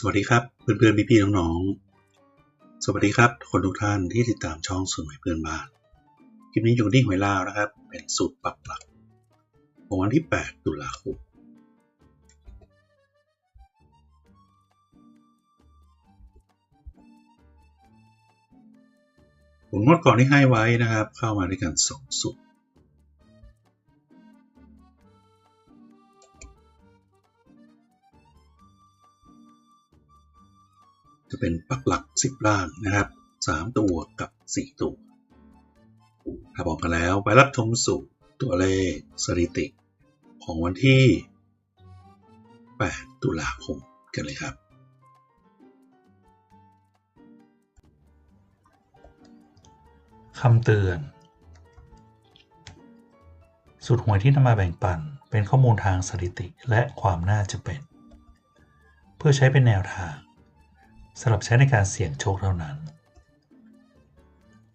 สวัสดีครับเพื่อนๆพี่ๆน้องๆ สวัสดีครับคนทุกท่านที่ติดตามช่องสูตรหวยเพื่อนบ้านคลิปนี้อยู่ที่หวยลาวนะครับ เป็นสูตรปักหลักของวันที่ 8 ตุลาคมผลงดก่อนที่ให้ไว้นะครับ เข้ามาด้วยกันสองสูตร จะเป็นปักหลัก 10 ล่างนะครับ 3 ตัวกับ 4 ตัว ถ้าบอกกันแล้วไปรับชมสูตรตัวเลขสถิติ ของวันที่ 8 ตุลาคมกันเลยครับ คำเตือน สูตรหวยที่นำมาแบ่งปัน เป็นข้อมูลทางสถิติและความน่าจะเป็น เพื่อใช้เป็นแนวทาง สำหรับใช้ในการเสี่ยงโชคเท่านั้น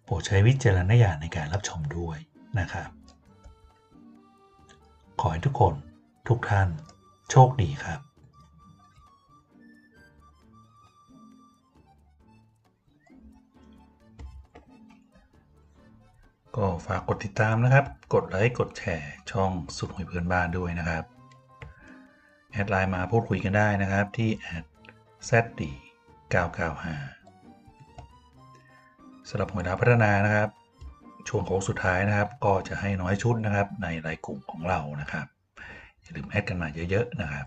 โปรดใช้วิจารณญาณในการรับชมด้วยนะครับ ขอให้ทุกคนทุกท่านโชคดีครับก็ฝากกดติดตามนะครับ กดไลค์ กดแชร์ช่องสุดหวยเพื่อนบ้านด้วยนะครับ แอดไลน์มาพูดคุยกันได้นะครับที่แอด zd 995สำหรับหัวหน้าพัฒนานะครับ ช่วงของสุดท้ายนะครับ ก็จะให้น้อยชุดนะครับในรายกลุ่มของเรานะครับอย่าลืมแอดกันมาเยอะๆนะครับ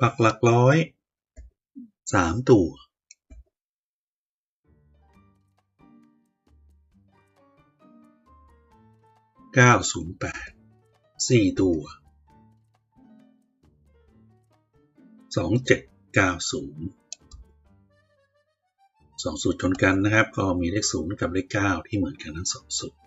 ปักหลักร้อย สามตัวเก้าศูนย์แปดสี่ตัวสองเจ็ดเก้าศูนย์สองสูตรชนกันนะครับ ก็มีเลขศูนย์กับเลขเก้าที่เหมือนกันทั้งสองสูตร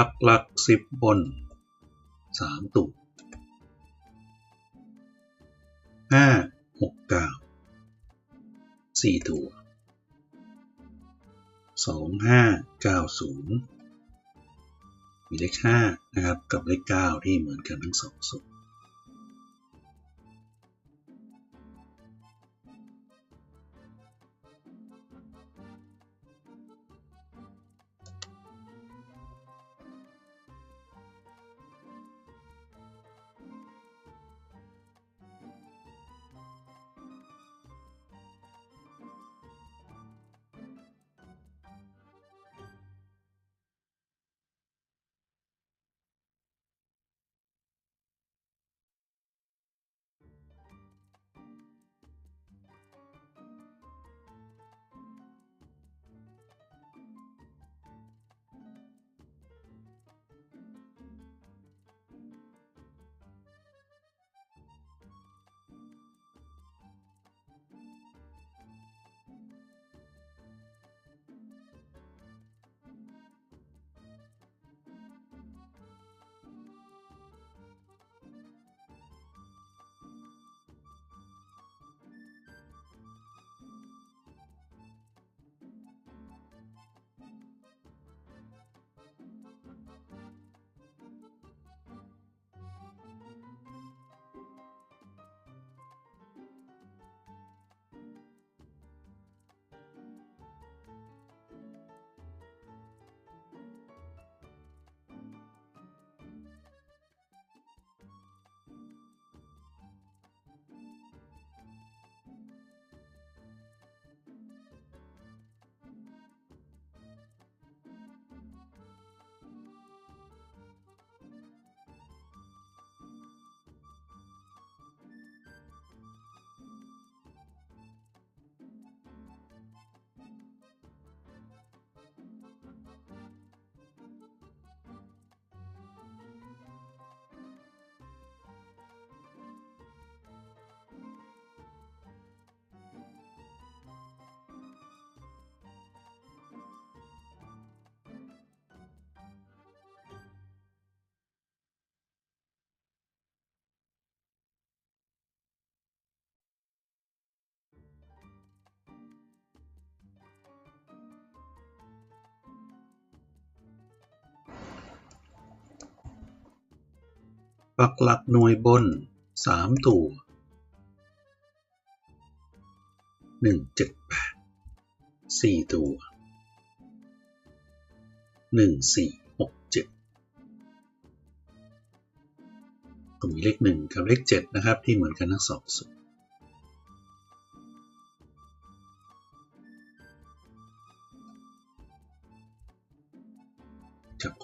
พักหลักสิบบนสามตัวห้าหกเก้าสี่ตัวสองห้าเก้าศูนย์มีเลขห้านะครับกับเลขเก้าที่เหมือนกันทั้งสองสูตร ปักหลักหน่วยบนสามตัวหนึ่งเจ็ดแปดสี่ตัวหนึ่งสี่หกเจ็ดก็มีเลขหนึ่งกับเลขเจ็ดนะครับ ที่เหมือนกันทั้งสองส่วน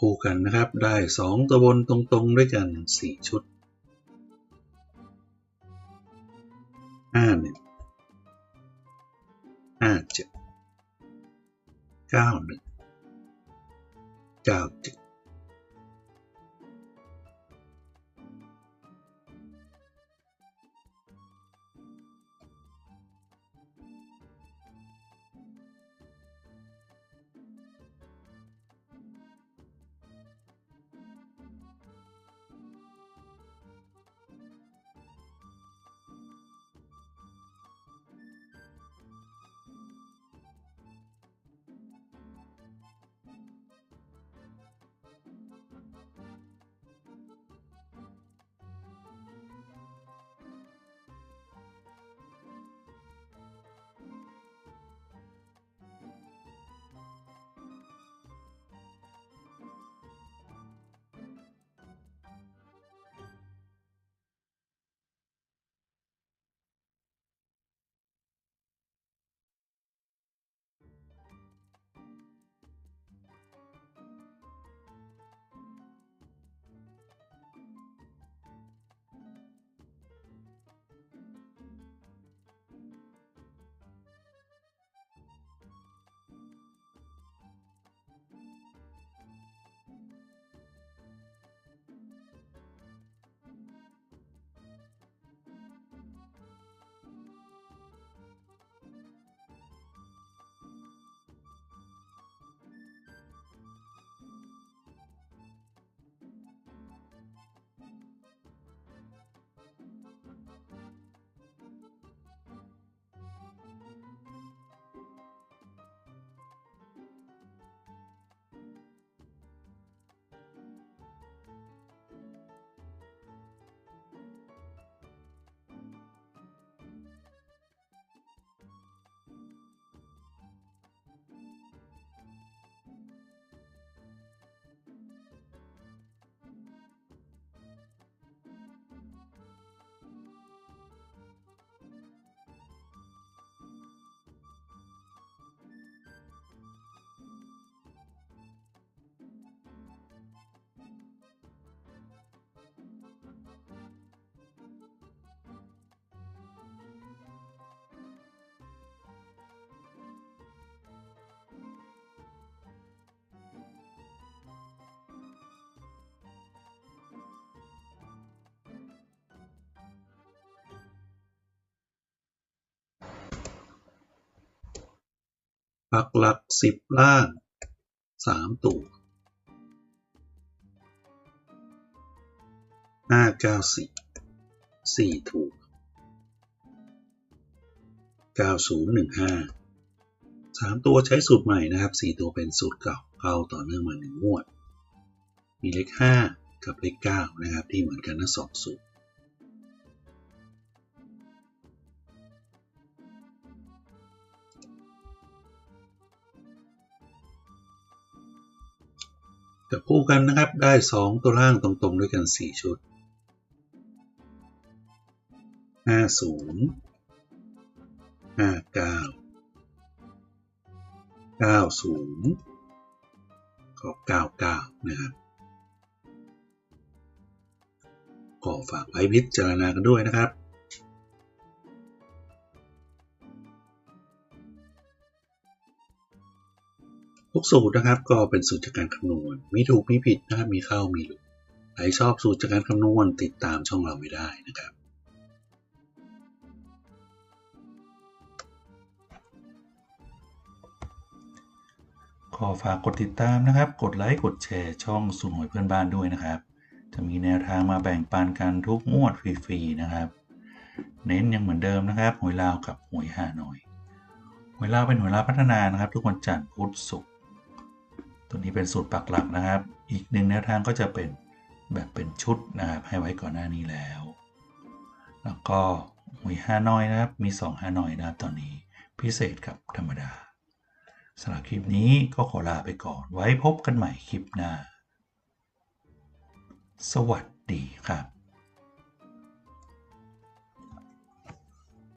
คู่กันนะครับ ได้สองตัวบนตรงๆ ด้วยกันสี่ชุดห้าหนึ่งห้าเจ็ดเก้าหนึ่งเก้าเจ็ด ปักหลักสิบล่างสามตัวห้าเก้าสี่สี่ถูกเก้าศูนย์หนึ่งห้าสามตัวใช้สูตรใหม่นะครับสี่ตัวเป็นสูตรเก่าเข้าต่อเนื่องมาหนึ่งงวด มีเลขห้ากับเลขเก้านะครับที่เหมือนกันทั้งสองสูตร จับคู่กันนะครับได้ 2 ตัวล่างตรงๆ ด้วยกัน 4 ชุด 50 59 90ก็99 นะครับก็ฝากไว้พิจารณากันด้วยนะครับ ทุกสูตรนะครับ ก็เป็นสูตรจากการคำนวณ มีถูกมีผิดนะครับ มีเข้ามีหลุด ใครชอบสูตรจากการคำนวณติดตามช่องเราไม่ได้นะครับ ขอฝากกดติดตามนะครับ กดไลค์ กดแชร์ช่องสูนย์หวยเพื่อนบ้านด้วยนะครับ จะมีแนวทางมาแบ่งปันกันทุกงวดฟรีๆนะครับ เน้นยังเหมือนเดิมนะครับหวยลาวกับหวยฮานอยหวยลาวเป็นหวยลาวพัฒนานะครับ ทุกวันจันทร์พุธศุกร์ ตัวนี้เป็นสูตรปักหลักนะครับ อีกหนึ่งแนวทางก็จะเป็นแบบเป็นชุดนะครับให้ไว้ก่อนหน้านี้แล้ว แล้วก็หุยฮานอยนะครับ มี2ฮานอยนะครับตอนนี้พิเศษกับธรรมดาสำหรับคลิปนี้ก็ขอลาไปก่อน ไว้พบกันใหม่คลิปหน้า สวัสดีครับ